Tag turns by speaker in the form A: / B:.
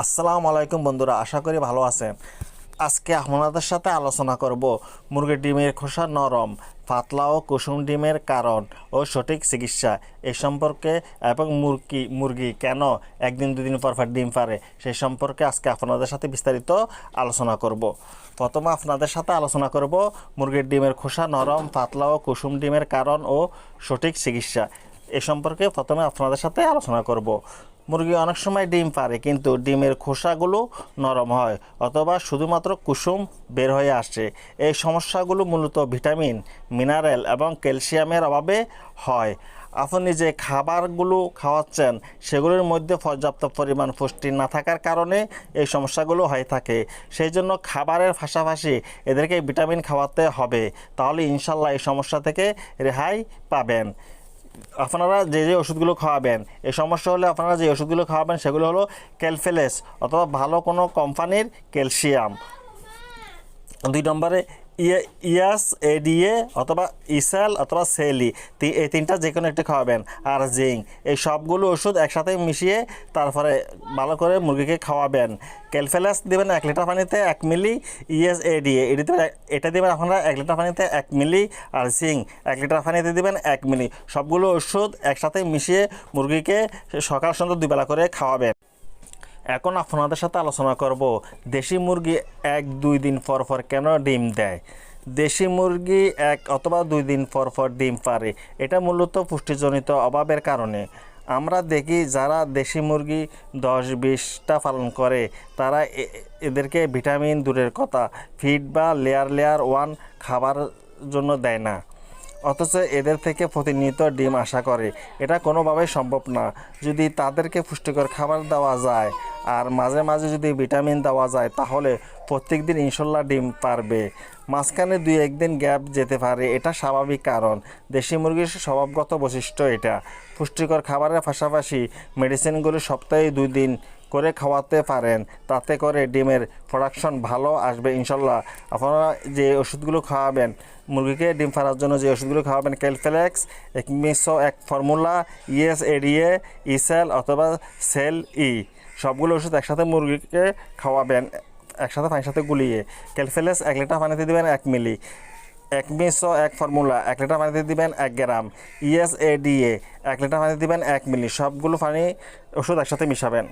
A: আসসালামু আলাইকুম বন্ধুরা, আশা করি ভালো আছেন। আজকে আপনাদের সাথে আলোচনা করব মুরগির ডিমের খোসা নরম, পাতলা ও কুসুম ডিমের কারণ ও সঠিক চিকিৎসা। এই সম্পর্কে এবং মুরগি মুরগি কেন একদিন, দুদিন পর পর ডিম পারে সেই সম্পর্কে আজকে আপনাদের সাথে বিস্তারিত আলোচনা করব। প্রথমে আপনাদের সাথে আলোচনা করব মুরগির ডিমের খোসা নরম, পাতলা ও কুসুম ডিমের কারণ ও সঠিক চিকিৎসা। এ সম্পর্কে প্রথমে আপনাদের সাথে আলোচনা করব। মুরগি অনেক সময় ডিম পারে, কিন্তু ডিমের খোসাগুলো নরম হয় অথবা শুধুমাত্র কুসুম বের হয়ে আসে। এই সমস্যাগুলো মূলত ভিটামিন, মিনারেল এবং ক্যালসিয়ামের অভাবে হয়। আপনি যে খাবারগুলো খাওয়াচ্ছেন, সেগুলোর মধ্যে পর্যাপ্ত পরিমাণ পুষ্টি না থাকার কারণে এই সমস্যাগুলো হয়ে থাকে। সেই জন্য খাবারের পাশাপাশি এদেরকে ভিটামিন খাওয়াতে হবে, তাহলে ইনশাল্লাহ এই সমস্যা থেকে রেহাই পাবেন। আপনারা যে যে ওষুধগুলো খাওয়াবেন, এই সমস্যা হলে আপনারা যে ওষুধগুলো খাওয়াবেন সেগুলো হলো ক্যালফেলেস অথবা ভালো কোনো কোম্পানির ক্যালসিয়াম। দুই নম্বরে ইয়াস এডিএ অথবা ইসাল, অথবা সেলি। এই তিনটা যে কোনো একটি খাওয়াবেন। আর জিঙ্ক, এই সবগুলো ওষুধ একসাথে মিশিয়ে তারপরে ভালো করে মুরগিকে খাওয়াবেন। ক্যালফেলাস দেবেন এক লিটার পানিতে এক মিলি ইএস এডিএ এটি দেবেন এটা দেবেন আপনারা এক লিটার পানিতে এক মিলি, আর জিঙ্ক এক লিটার পানিতে দেবেন এক মিলি। সবগুলো ওষুধ একসাথে মিশিয়ে মুরগিকে সকাল সন্ধ্যা দুবেলা করে খাওয়াবেন। এখন আপনাদের সাথে আলোচনা করব, দেশি মুরগি এক দুই দিন পর পর কেন ডিম দেয়? দেশি মুরগি এক অথবা দুই দিন পর পর ডিম পারে, এটা মূলত পুষ্টিজনিত অভাবের কারণে। আমরা দেখি যারা দেশি মুরগি দশ, বিশটা পালন করে, তারা এদেরকে ভিটামিন দূরের কথা, ফিড বা লেয়ার লেয়ার ওয়ান খাবার জন্য দেয় না। অথচ এদের থেকে প্রতিনিয়ত ডিম আশা করে, এটা কোনোভাবেই সম্ভব না। যদি তাদেরকে পুষ্টিকর খাবার দেওয়া যায় আর মাঝে মাঝে যদি ভিটামিন দেওয়া যায়, তাহলে প্রত্যেক দিন ইনশাল্লাহ ডিম পারবে। মাঝখানে দুই একদিন গ্যাপ যেতে পারে, এটা স্বাভাবিক কারণ। দেশি মুরগির স্বভাবগত বৈশিষ্ট্য এটা। পুষ্টিকর খাবারের পাশাপাশি মেডিসিনগুলি সপ্তাহে দুই দিন করে খাওয়াতে পারেন। তাতে করে ডিমের প্রোডাকশন ভালো আসবে ইনশাল্লাহ। আপনারা যে ওষুধগুলো খাওয়াবেন, মুরগিকে ডিম ফাড়ার জন্য যে ওষুধগুলো খাওয়াবেন ক্যালফেলেক্স এক মিশো এক ফর্মুলা ইএস এডিএ ইসেল অথবা সেল ই সবগুলো ওষুধ একসাথে মুরগিকে খাওয়াবেন, একসাথে পানির সাথে গুলিয়ে। ক্যালফেলেস এক লিটার পানিতে দেবেন এক মিলি। এক মিশো এক ফর্মুলা, এক লিটার পানিতে দিবেন এক গ্রাম। ইএস এ এক লিটার পানিতে দিবেন এক মিলি। সবগুলো পানি ওষুধ একসাথে মিশাবেন।